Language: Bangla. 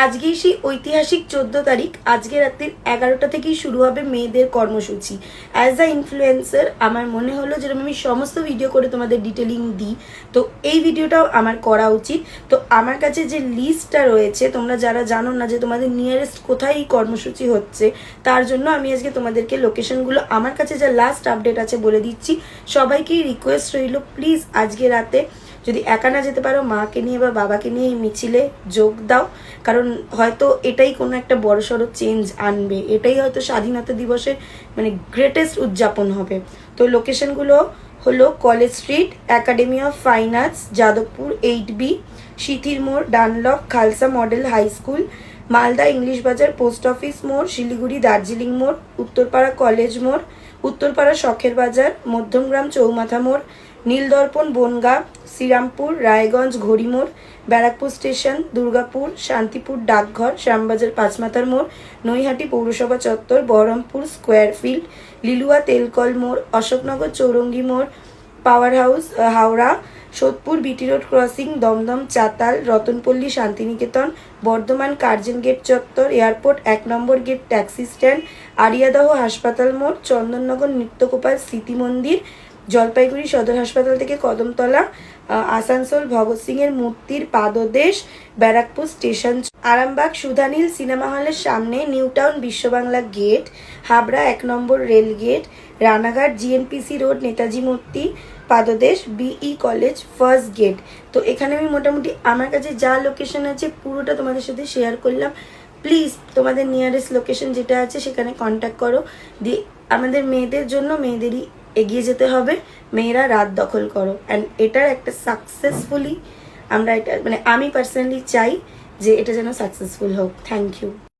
আজকেই সেই ঐতিহাসিক চোদ্দ তারিখ, আজকে রাত্রির এগারোটা থেকেই শুরু হবে মেয়েদের কর্মসূচি। অ্যাজ আ ইনফ্লুয়েন্সার আমার মনে হলো যেরকম আমি সমস্ত ভিডিও করে তোমাদের ডিটেলিং দিই, তো এই ভিডিওটাও আমার করা উচিত। তো আমার কাছে যে লিস্টটা রয়েছে, তোমরা যারা জানো না যে তোমাদের নিয়ারেস্ট কোথায় এই কর্মসূচি হচ্ছে, তার জন্য আমি আজকে তোমাদেরকে লোকেশনগুলো আমার কাছে যা লাস্ট আপডেট আছে বলে দিচ্ছি। সবাইকেই রিকোয়েস্ট রইল প্লিজ আজকে রাতে যদি একা না যেতে পারো, মাকে নিয়ে বা বাবাকে নিয়ে এই মিছিলে যোগ দাও। কারণ হয়তো এটাই কোনো একটা বড়সড় চেঞ্জ আনবে। এটাই হয়তো স্বাধীনতা দিবসের মানে গ্রেটেস্ট উদযাপন হবে। তো লোকেশনগুলো হলো college street academy of fine arts Jadavpur eight B সিথির মোড়, Dunlop, Khalsa model high school Malda English Bazar post office মোড়, শিলিগুড়ি দার্জিলিং মোড়, উত্তরপাড়া কলেজ মোড়, উত্তরপাড়া শখের বাজার, মধ্যমগ্রাম চৌমাথা মোড় নীলদর্পণ, বনগাঁ, শ্রীরামপুর, রায়গঞ্জ ঘড়িমোড় ব্যারাকপুর স্টেশন, দুর্গাপুর, শান্তিপুর, ডাকঘর, শ্যামবাজার, পাঁচমাথার মোড়, নৈহাটি পৌরসভা চত্বর, বহরমপুর, স্কোয়ার ফিল্ড, লিলুয়া তেলকল মোড়, অশোকনগর চৌরঙ্গি মোড়, power house Howrah, Sodepur, BT road crossing, Dumdum, চাতাল, রতনপল্লী, শান্তিনিকেতন, বর্ধমান, কার্জন গেট চত্বর, এয়ারপোর্ট, এক নম্বর গেট, ট্যাক্সি স্ট্যান্ড আরিয়াদহ হাসপাতাল মোড়, চন্দননগর নিত্যগোপাল স্মৃতি মন্দির জলপাইগুড়ি সদর হাসপাতাল থেকে কদমতলা আসানসোল ভগৎ সিং এর মূর্তির পাদদেশ, ব্যারাকপুর স্টেশন আরামবাগ সুধানীল সিনেমা হলের সামনে new town Biswa Bangla gate, Habra এক নম্বর rail gate, Ranaghat GNPC road, Netaji মূর্তি পাদদেশ, বিই কলেজ ফার্স্ট গেট। তো এখানে আমি মোটামুটি আমার কাছে যা লোকেশন আছে পুরোটা তোমাদের সাথে শেয়ার করলাম। প্লিজ তোমাদের নিয়ারেস্ট লোকেশন যেটা আছে সেখানে কন্ট্যাক্ট করো। দিয়ে আমাদের মেয়েদের জন্য, মেয়েদেরই এগিয়ে যেতে হবে, মেয়েরা রাত দখল করো। অ্যান্ড এটার একটা সাকসেসফুলি আমরা এটা মানে আমি পার্সোনালি চাই যে এটা যেন সাকসেসফুল হোক। Thank you